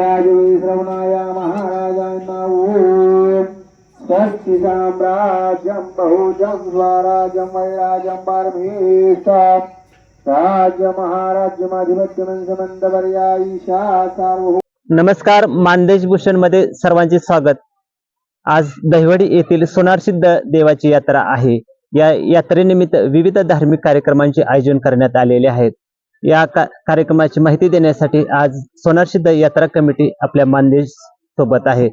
श्रवणाय महाराजांना ओम स्वस्ति साम्राज्यं बहुजं स्वराज्यं वैराज्यं पारमेष्ठम् राज्य महाराज्यमाधिपत्यमंसमंदपर्यायीशा सार्वभौम नमस्कार मानदेश भूषणमध्ये सर्वांचे स्वागत. आज दहिवडी येथील सोनारसिद्ध देवाची यात्रा आहे. या यात्रेनिमित्त विविध धार्मिक कार्यक्रमांचे आयोजन करण्यात आलेले आहेत. या का- कार्यक्रमाची माहिती देण्यासाठी आज सोनारसिद्ध यात्रा कमिटी आपल्या मानदेश सोबत आहे.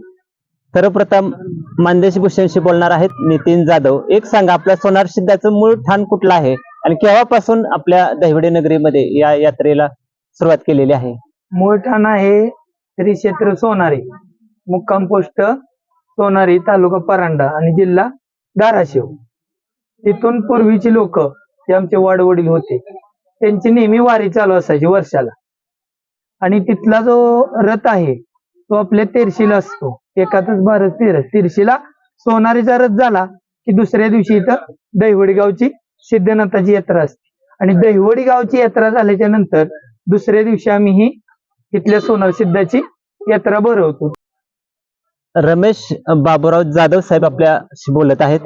सर्वप्रथम मानदेश भूषणशी बोलणार आहेत नितीन जाधव. एक सांगा आपल्या सोनारसिद्धाचं मूळ ठाण कुठलं आहे? आणि केव्हापासून आपल्या दहिवडे नगरीमध्ये या यात्रेला सुरुवात केलेली आहे? मूळ ठाण आहे श्री क्षेत्र सोनारी मुक्काम पोस्ट सोनारी तालुका परांडा आणि जिल्हा धाराशिव. तिथून पूर्वीची लोक ते आमचे वाडवडील होते. त्यांची नेहमी वारी चालू असायची वर्षाला. आणि तिथला जो रथ आहे तो आपल्या तेरशीला असतो. एकातच भारत तेर तिरशीला सोनारीचा रथ झाला की दुसऱ्या दिवशी इथं दहिवडी गावची सिद्धनाथाची यात्रा असते. आणि दहिवडी गावची यात्रा झाल्याच्यानंतर दुसऱ्या दिवशी आम्ही ही इथल्या सोनार सिद्धाची यात्रा भरवतो. रमेश बाबूराव जाधव साहेब आपल्याशी बोलत आहेत.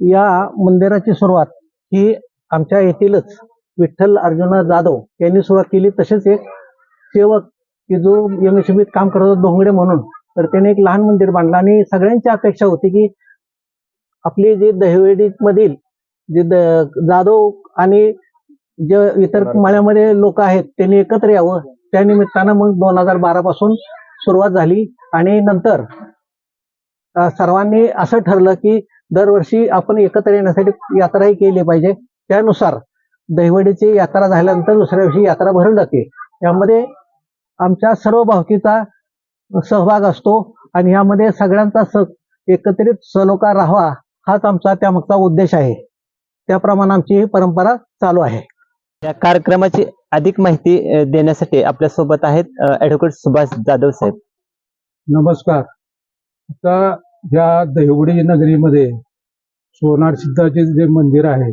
या मंदिराची सुरुवात ही आमच्या येथीलच विठ्ठल अर्जुन जाधव यांनी सुरुवात केली. तसेच एक सेवक की जो यमशिबीत काम करत होता डोंगडे म्हणून. तर त्याने एक लहान मंदिर बांधलं आणि सगळ्यांची अपेक्षा होती की आपली जे दहिवेडी मधील जे द- जाधव आणि जे इतर मळ्यामध्ये लोक आहेत त्यांनी एकत्र यावं. त्या निमित्तानं मग दोन हजार बारा पासून सुरुवात झाली आणि नंतर सर्वांनी असं ठरलं की दरवर्षी आपण एकत्र येण्यासाठी यात्राही केली पाहिजे. त्यानुसार दहिवडीची यात्रा झाल्यानंतर दुसऱ्या दिवशी यात्रा भरली जाते. यामध्ये आमच्या सर्व भावकीचा सहभाग असतो आणि यामध्ये सगळ्यांचा स एकत्रित सलोखा राहावा हाच आमचा त्यामागचा उद्देश आहे. त्याप्रमाणे आमची ही परंपरा चालू आहे. या कार्यक्रमाची अधिक माहिती देण्यासाठी आपल्यासोबत आहेत ऍडव्होकेट सुभाष जाधव साहेब. नमस्कार. आता या दहिवडी नगरीमध्ये सोनार सिद्धाचे जे मंदिर आहे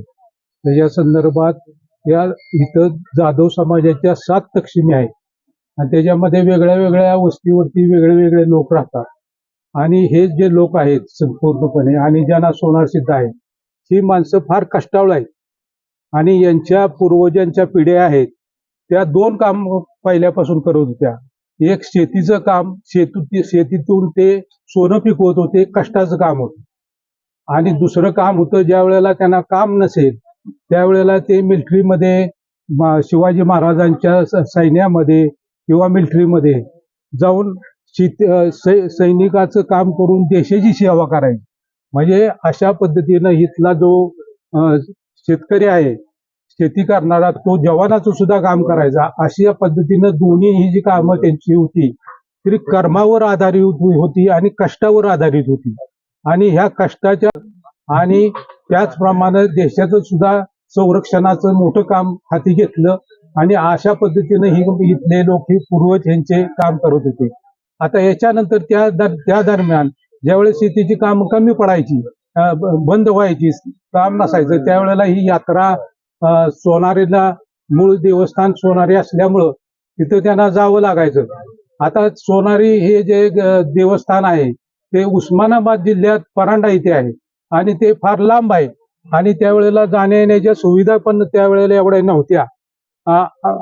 त्याच्या संदर्भात या इथं जाधव समाजाच्या सात तक्षिणी आहेत. आणि त्याच्यामध्ये वेगळ्या वेगळ्या वस्तीवरती वेगळे वेगळे लोक राहतात. आणि हे जे लोक आहेत संपूर्णपणे आणि ज्यांना सोनार सिद्ध आहे ही माणसं फार कष्टावळ आहेत. आणि यांच्या पूर्वजांच्या पिढ्या आहेत त्या दोन काम पहिल्यापासून करत होत्या. एक शेतीचं काम शेतू शेतीतून ते सोनं पिकवत होते कष्टाचं काम होतं. आणि दुसरं काम होतं ज्या वेळेला त्यांना काम नसेल त्यावेळेला ते मिलिटरीमध्ये शिवाजी महाराजांच्या सैन्यामध्ये किंवा मिलिटरीमध्ये जाऊन शित सै- सैनिकाचं काम करून देशाची सेवा करायची. म्हणजे अशा पद्धतीनं इथला जो शेतकरी आहे शेती करणारा तो जवानाचं सुद्धा काम करायचा. अशा पद्धतीनं दोन्ही ही जी कामं त्यांची होती तरी कर्मावर आधारित होती आणि कष्टावर आधारित होती. आणि ह्या कष्टाच्या आणि त्याचप्रमाणे देशाचं सुद्धा संरक्षणाचं मोठं काम हाती घेतलं. आणि अशा पद्धतीने ही इथले लोक हे पूर्वज यांचे काम करत होते. आता याच्यानंतर त्या त्या दरम्यान ज्यावेळेस शेतीची काम कमी पडायची बंद व्हायची काम नसायचं त्यावेळेला ही यात्रा सोनारीला मूळ देवस्थान सोनारी असल्यामुळं तिथं त्यांना जावं लागायचं. आता सोनारी हे जे देवस्थान आहे ते उस्मानाबाद जिल्ह्यात परांडा इथे आहे. आणि ते फार लांब आहे. आणि त्यावेळेला जाण्या येण्याच्या सुविधा पण त्यावेळेला एवढ्या नव्हत्या.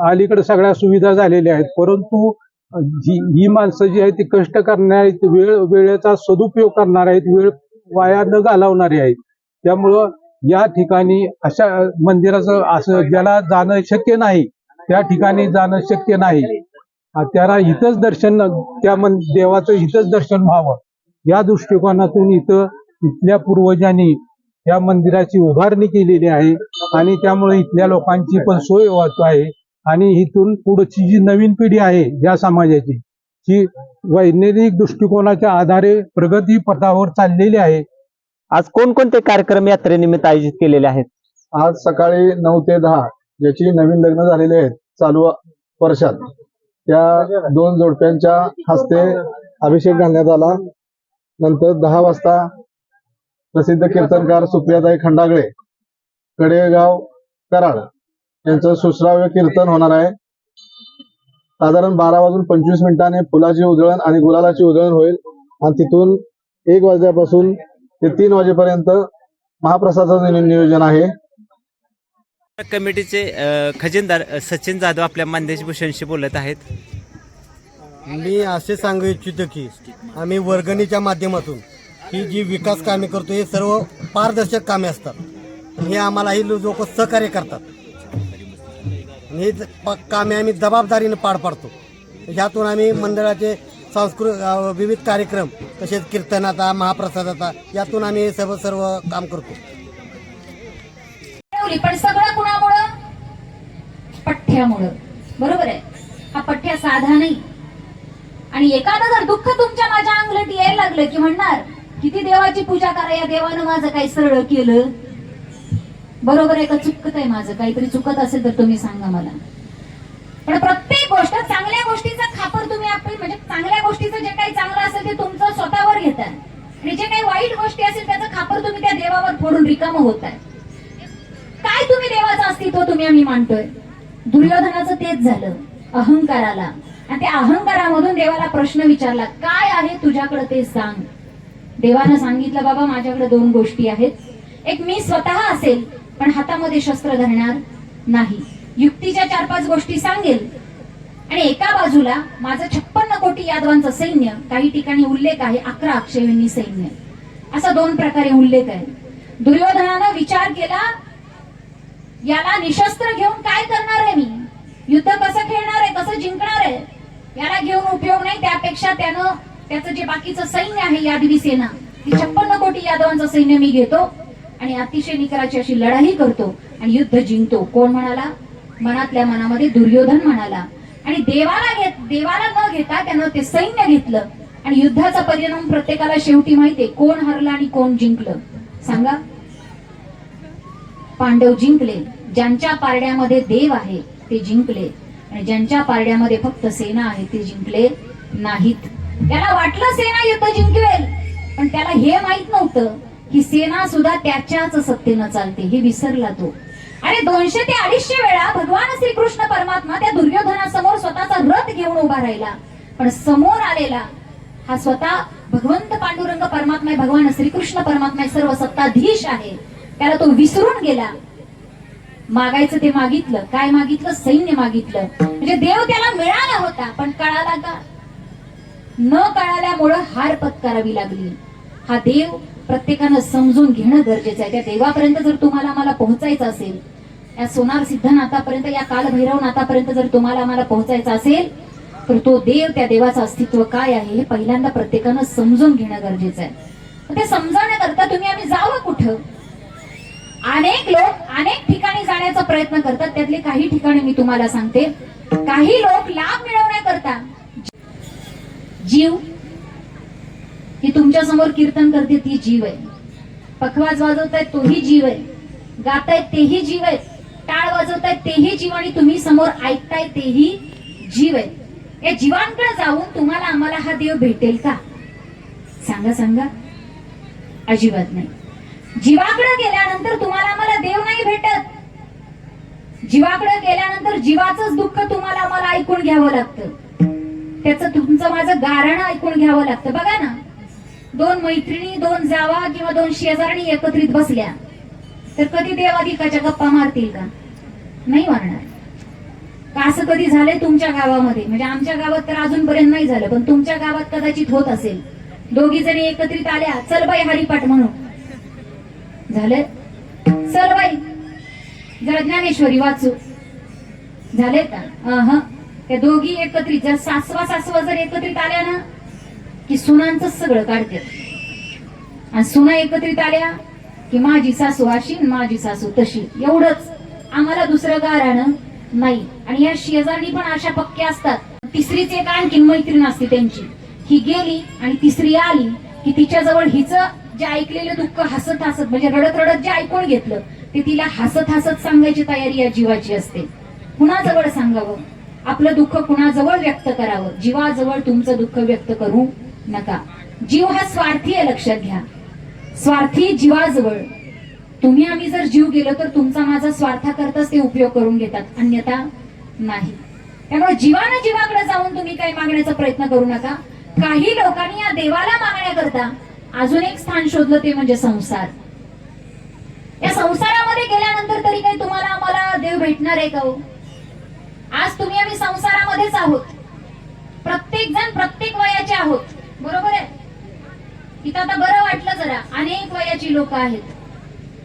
अलीकडे सगळ्या सुविधा झालेल्या आहेत. परंतु जी ही माणसं जी आहेत ती कष्ट करणार आहेत. वेळ वेळेचा सदुपयोग करणार आहेत. वेळ वाया न घालवणारे आहेत. त्यामुळं या ठिकाणी अशा मंदिराचं असं ज्याला जाणं शक्य नाही त्या ठिकाणी जाणं शक्य नाही. त्याला इथंच दर्शन त्या मन देवाचं इथंच दर्शन व्हावं. या दृष्टिकोनातून इथं इथल्या पूर्वजांनी या मंदिराची उभारणी केलेली आहे आणि त्यामुळे इथल्या लोकांची पण सोय होत आहे आणि इथून पुढची जी नवीन पिढी आहे या समाजाची ही वैज्ञानिक दृष्टिकोनाच्या आधारे प्रगती पथावर चाललेली आहे. आज कोणकोणते कार्यक्रम यात्रेनिमित्त आयोजित केलेले आहेत? आज सकाळी नऊ ते दहा ज्याची नवीन लग्न झालेले आहेत चालू वर्षात. त्या दोन जोडप्यांच्या हस्ते अभिषेक घालण्यात आला. नंतर दहा वाजता प्रसिद्ध कीर्तनकार सुप्रियाताई खंडागळे कडेगाव कराड यांचं सुश्राव्य कीर्तन होणार आहे. साधारण बारा वाजून पंचवीस मिनिटांनी फुलाची उधळण आणि गुलालाची उधळण होईल. आणि तिथून एक वाजल्यापासून ते तीन वाजेपर्यंत महाप्रसादाचं नियोजन आहे. कमिटीचे खजिनदार सचिन जाधव आपल्या मानदेश भूषणशी बोलत आहेत. मी असे सांगू इच्छितो की आम्ही वर्गणीच्या माध्यमातून ही जी विकास कामे करतो हे सर्व पारदर्शक कामे असतात. हे आम्हाला ही लोक सहकार्य करतात. आणि हे कामे आम्ही जबाबदारीने पार पाडतो. ह्यातून आम्ही मंडळाचे सांस्कृतिक विविध कार्यक्रम तसेच कीर्तनाचा महाप्रसादाचा यातून आम्ही हे सर्व सर्व काम करतो. पण सगळं कुणामुळं? पठ्ठ्यामुळं. बरोबर आहे. हा पठ्ठ्या साधा नाही. आणि एखादं जर दुःख तुमच्या माझ्या अंगलट यायला लागलं की म्हणणार किती देवाची पूजा करा या देवानं माझं काही सरळ केलं? बरोबर आहे का? चुकत आहे माझं. काहीतरी चुकत असेल तर तुम्ही सांगा मला. पण प्रत्येक गोष्ट चांगल्या गोष्टीचा खापर तुम्ही आपण म्हणजे चांगल्या गोष्टीचं जे काही चांगलं असेल ते तुमचं स्वतःवर घेताय. आणि जे काही वाईट गोष्टी असेल त्याचं खापर तुम्ही त्या देवावर फोडून रिकामं आहे काय तुम्ही देवाचं अस्तित्व तुम्ही आम्ही मानतोय? दुर्योधनाचं तेच झालं अहंकाराला. आणि त्या अहंकारामधून देवाला प्रश्न विचारला काय आहे तुझ्याकडे ते सांग. देवानं सांगितलं बाबा माझ्याकडे दोन गोष्टी आहेत. एक मी स्वतः असेल पण हातामध्ये शस्त्र धरणार नाही. युक्तीच्या चार पाच गोष्टी सांगेल. आणि एका बाजूला माझं छप्पन्न कोटी यादवांचं सैन्य काही ठिकाणी उल्लेख आहे अकरा अक्षयणी सैन्य. असा दोन प्रकारे उल्लेख आहे. दुर्योधनानं विचार केला याला निशस्त्र घेऊन काय करणार आहे मी? युद्ध कसं खेळणार आहे? कसं जिंकणार आहे? याला घेऊन उपयोग नाही त्यापेक्षा त्यानं त्याचं जे बाकीचं सैन्य आहे यादवी सेना ती छप्पन्न कोटी यादवांचं सैन्य मी घेतो आणि अतिशय निकराची अशी लढाई करतो आणि युद्ध जिंकतो. कोण म्हणाला? मनातल्या मनामध्ये दुर्योधन म्हणाला. आणि देवाला घेत देवाला न घेता त्यानं ते सैन्य घेतलं आणि युद्धाचा परिणाम प्रत्येकाला शेवटी माहितीये कोण हरलं आणि कोण जिंकलं. सांगा. पांडव जिंकले. ज्यांच्या पारड्यामध्ये देव आहे ते जिंकले. आणि ज्यांच्या पारड्यामध्ये फक्त सेना आहे ते जिंकले नाहीत. त्याला वाटलं सेना युद्ध जिंकवेल पण त्याला हे माहीत नव्हतं की सेना सुद्धा त्याच्याच सत्तेनं चालते हे विसरला तो. आणि दोनशे ते अडीचशे वेळा भगवान श्रीकृष्ण परमात्मा त्या दुर्योधनासमोर स्वतःचा रथ घेऊन उभा राहिला. पण समोर आलेला हा स्वतः भगवंत पांडुरंग परमात्मा आहे, भगवान श्रीकृष्ण परमात्मा सर्व सत्ताधीश आहे. त्याला तो विसरून गेला. मागायचं ते मागितलं. काय मागितलं? सैन्य मागितलं. म्हणजे देव त्याला मिळाला होता पण कळाला का? न कळाल्यामुळं हार पत्करावी लागली. हा देव प्रत्येकानं समजून घेणं गरजेचं आहे. त्या देवापर्यंत जर तुम्हाला मला पोहोचायचं असेल या सोनार सिद्धनाथापर्यंत या कालभैरव नाथापर्यंत जर तुम्हाला मला पोहोचायचं असेल तर तो देव त्या देवाचं अस्तित्व काय आहे हे पहिल्यांदा प्रत्येकानं समजून घेणं गरजेचं आहे. मग ते समजवण्याकरता तुम्ही आम्ही जावं कुठं? अनेक लोक अनेक ठिकाणी जाण्याचा प्रयत्न करतात. त्यातले काही ठिकाणी मी तुम्हाला सांगते. काही लोक लाभ मिळवण्याकरता जीव? ही तुमच्यासमोर कीर्तन करते ती जीव आहे. पखवाज वाजवतायत तोही जीव आहे. गातायत तेही जीव आहेत. टाळ वाजवतायत तेही जीव आणि तुम्ही समोर ऐकताय तेही जीव आहे. या जीवांकडे जाऊन तुम्हाला आम्हाला हा देव भेटेल का? सांगा सांगा. अजिबात नाही. जीवाकडे गेल्यानंतर तुम्हाला आम्हाला देव नाही भेटत. जीवाकडे गेल्यानंतर जीवाचंच दुःख तुम्हाला आम्हाला ऐकून घ्यावं लागतं. त्याचं तुमचं माझं गारण ऐकून घ्यावं लागतं. बघा ना. दोन मैत्रिणी दोन जावा किंवा दोन शेजारणी एकत्रित बसल्या तर कधी देवाधिकाच्या गप्पा मारतील का? नाही मारणार. का असं कधी झालंय तुमच्या गावामध्ये? म्हणजे आमच्या गावात तर अजूनपर्यंत नाही झालं पण तुमच्या गावात कदाचित होत असेल. दोघी जणी एकत्रित आल्या चल बाई हरिपाठ म्हणून. झालं? चल बाई. जरा ज्ञानेश्वरी वाचू. झाले का? हे दोघी एकत्रित जर सासवा सासवा जर एकत्रित आल्या ना की सुनांच सगळं काढते. आणि सुना एकत्रित आल्या की माझी सासू अशी माझी सासू तशी. एवढंच. आम्हाला दुसरं गाराणं नाही. आणि या शेजारी पण अशा पक्क्या असतात. तिसरीच एक आणखीन मैत्रीण असते त्यांची. ही गेली आणि तिसरी आली की तिच्याजवळ हिचं जे ऐकलेलं दुःख हसत हसत म्हणजे रडत रडत जे ऐकून घेतलं ते तिला हसत हसत सांगायची तयारी या जीवाची असते. कुणाजवळ सांगावं? आपलं दुःख कुणाजवळ व्यक्त करावं? जीवाजवळ तुमचं दुःख व्यक्त करू नका. जीव हा स्वार्थी आहे लक्षात घ्या. स्वार्थी जीवाजवळ. तुम्ही आम्ही जर जीव गेलो तर तुमचा माझा स्वार्थाकरताच ते उपयोग करून घेतात. अन्यथा नाही. त्यामुळे जीवानं जीवाकडे जाऊन तुम्ही काही मागण्याचा प्रयत्न करू नका. काही लोकांनी या देवाला मागण्याकरता अजून एक स्थान शोधलं ते म्हणजे संसार. या संसारामध्ये गेल्यानंतर तरी काही तुम्हाला आम्हाला देव भेटणार आहे का हो? आज तुम्ही आम्ही संसारामध्येच आहोत. प्रत्येक जण प्रत्येक वयाचे आहोत. बरोबर आहे? इथं आता बरं वाटलं जरा. अनेक वयाची लोक आहेत.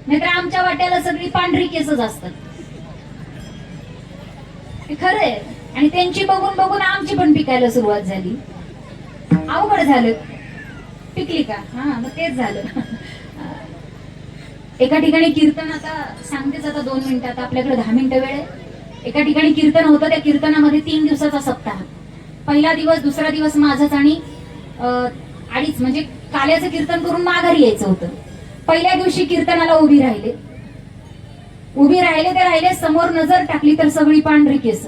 नाहीतर आमच्या वाट्याला सगळी पांढरी केसच असतात ते खरं आहे. आणि त्यांची बघून बघून आमची पण पिकायला सुरुवात झाली. अवघड झालं. पिकली का? हा मग तेच झालं. एका ठिकाणी कीर्तन आता सांगतेच आता दोन मिनिटात आपल्याकडे दहा मिनिटं वेळ आहे. एका ठिकाणी कीर्तन होतं त्या कीर्तनामध्ये तीन दिवसाचा सप्ताह. पहिला दिवस दुसरा दिवस माझाच आणि अं, अडीच म्हणजे काल्याचं कीर्तन करून माघारी यायचं होतं. पहिल्या दिवशी कीर्तनाला उभी राहिले. उभी राहिले ते राहिले समोर नजर टाकली तर सगळी पांढरी केस.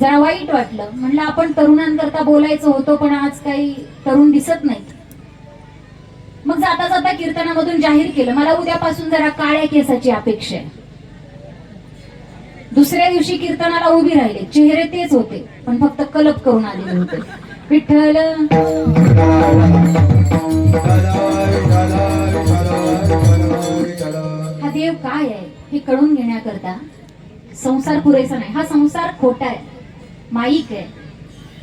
जरा वाईट वाटलं. म्हणलं आपण तरुणांकरता बोलायचं होतो पण आज काही तरुण दिसत नाहीत मग जाता जाता कीर्तनामधून जाहीर केलं मला उद्यापासून जरा काळ्या केसाची अपेक्षा आहे. दुसऱ्या दिवशी कीर्तनाला उभी राहिले. चेहरे तेच होते पण फक्त कलप करून आलेले होते. विठ्ठल. हा देव काय आहे हे कळून घेण्याकरता संसार पुरेसा नाही. हा संसार खोटा आहे माईक आहे.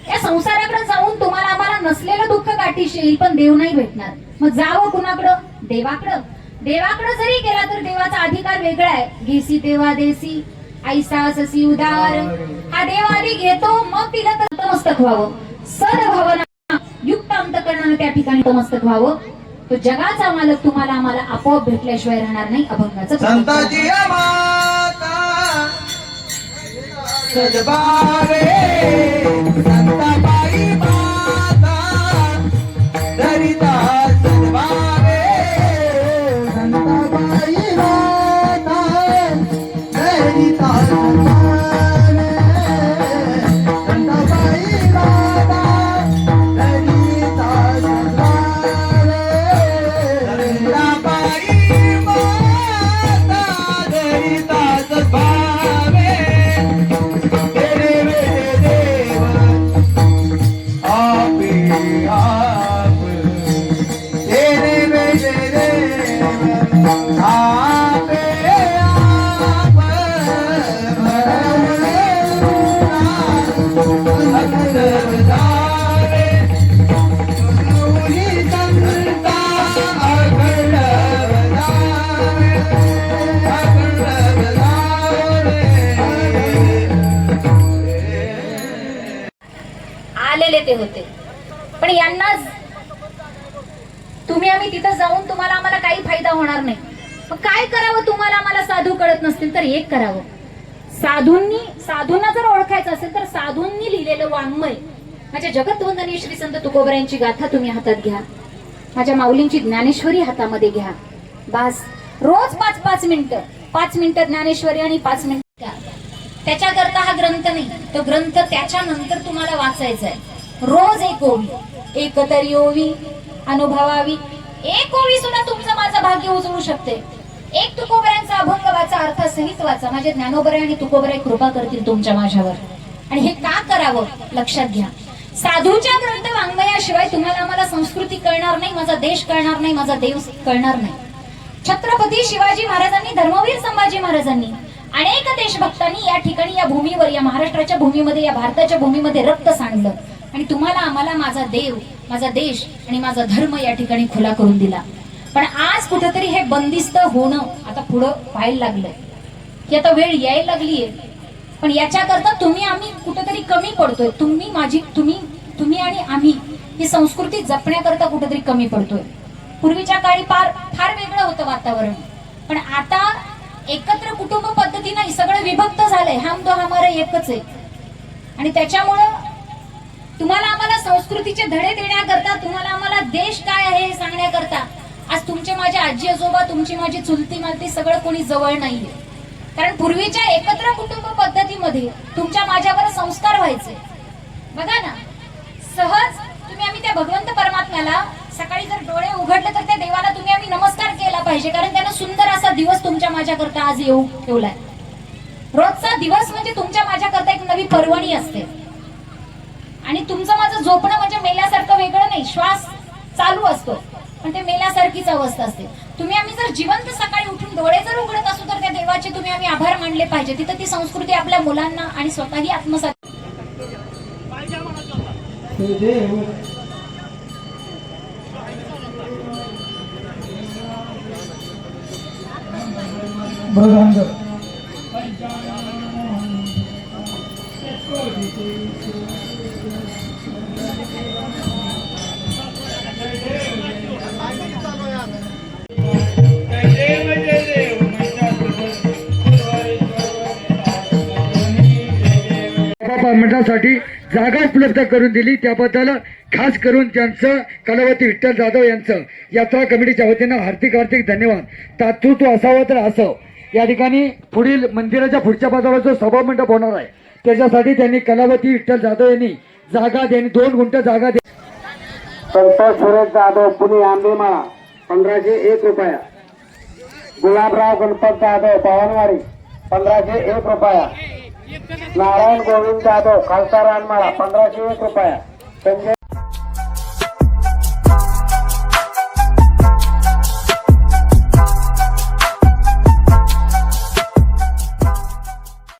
या संसाराकडे जाऊन तुम्हाला आम्हाला नसलेलं दुःख गाठीशी येईल पण देव नाही भेटणार. मग जावं कुणाकडं? देवाकडं. देवाकडं जरी गेला तर देवाचा अधिकार वेगळा आहे. घेसी देवा देसी. ऐसा ससी उदार. हा देव घेतो मग तिला तर नतमस्तक व्हावं. सद्भावना युक्त अंतकरणानं त्या ठिकाणी नतमस्तक व्हावं. तो जगाचा मालक तुम्हाला आम्हाला आपोआप भेटल्याशिवाय राहणार नाही अभंगाचं संताजी माता. सजबावे. संताबाई माता एक करावं. साधूंनी साधूंना जर ओळखायचं असेल तर साधूंनी लिहिलेलं वाङ्मय. माझ्या जगतवंदनीय श्री संत तुकोबऱ्यांची गाथा तुम्ही हातात घ्या. माझ्या माऊलींची ज्ञानेश्वरी हातामध्ये घ्या. बास रोज पाच पाच मिनिटं. पाच मिनिटं ज्ञानेश्वरी आणि पाच मिनिटं त्याच्याकरता हा ग्रंथ नाही. तो ग्रंथ त्याच्यानंतर तुम्हाला वाचायचा आहे. रोज एक ओवी. एकतरी ओवी अनुभवावी. एक ओवी सुद्धा तुमचं माझं भाग्य उजळू शकते. एक तुकोबऱ्यांचा अभंग वाचा अर्थासहित वाचा. माझे ज्ञानोबरे आणि तुकोबरे कृपा करतील तुमच्या माझ्यावर. आणि हे का करावं? लक्षात घ्या. साधूच्या ग्रंथ वाङ्मयाशिवाय तुम्हाला आम्हाला संस्कृती कळणार नाही माझा देश कळणार नाही माझा देव कळणार नाही. छत्रपती शिवाजी महाराजांनी धर्मवीर संभाजी महाराजांनी अनेक देशभक्तांनी या ठिकाणी या भूमीवर या महाराष्ट्राच्या भूमीमध्ये या भारताच्या भूमीमध्ये रक्त सांडलं. आणि तुम्हाला आम्हाला माझा देव माझा देश आणि माझा धर्म या ठिकाणी खुला करून दिला. पण आज कुठेतरी हे बंदिस्त होणं आता पुढं व्हायला लागलंय. की आता वेळ यायला लागलीये. पण याच्याकरता तुम्ही आम्ही कुठेतरी कमी पडतोय. तुम्ही माझी तुम्ही तुम्ही आणि आम्ही ही संस्कृती जपण्याकरता कुठेतरी कमी पडतोय. पूर्वीच्या काळी फार फार वेगळं होतं वातावरण. पण आता एकत्र कुटुंब पद्धतीनं सगळं विभक्त झालंय. हम दो हमारे एकच आहे. आणि त्याच्यामुळं तुम्हाला आम्हाला संस्कृतीचे धडे देण्याकरता तुम्हाला आम्हाला देश काय आहे हे सांगण्याकरता आज तुमचे माझे आजी आजोबा तुमची माझी चुलती मालती सगळं कोणी जवळ नाहीये. कारण पूर्वीच्या एकत्र कुटुंब पद्धतीमध्ये तुमच्या माझ्यावर संस्कार व्हायचे. बघा ना सहज तुम्ही आम्ही त्या भगवंत परमात्म्याला सकाळी जर डोळे उघडले तर त्या देवाला तुम्ही आम्ही नमस्कार केला पाहिजे कारण त्यानं सुंदर असा दिवस तुमच्या माझ्याकरता आज येऊ ठेवलाय. रोजचा दिवस म्हणजे तुमच्या माझ्याकरता एक नवी पर्वणी असते. आणि तुमचं माझं झोपणं म्हणजे मेल्यासारखं वेगळं नाही श्वास चालू असतो. पण ते मेल्यासारखीच अवस्था असते. तुम्ही आम्ही जर जिवंत सकाळी उठून डोळे जर उघडत असू तर त्या देवाचे तुम्ही आम्ही आभार मानले पाहिजे. तिथं ती संस्कृती आपल्या मुलांना आणि स्वतःही आत्मसात मंडळासाठी जागा उपलब्ध करून दिली. त्याबद्दल खास करून त्यांचं कलावती विठ्ठल जाधव यांचं यात्रा कमिटीच्या वतीनं हार्दिक हार्दिक धन्यवाद. तातृत्व असावं तर असं. या ठिकाणी पुढील मंदिराच्या पुढच्या बाजूला जो सभा मंडप होणार आहे त्याच्यासाठी त्यांनी कलावती विठ्ठल जाधव यांनी जागा देणे दोन गुंठ जागा दे संतोष सुरेश जाधव पुणे आंबेमाळा पंधराशे एक रुपया. गुलाबराव गणपत जाधव पवनवाडी पंधराशे एक रुपया. नारायण गोविंद जाधव खालसा रानमाळा पंधराशे एक रुपया. संजय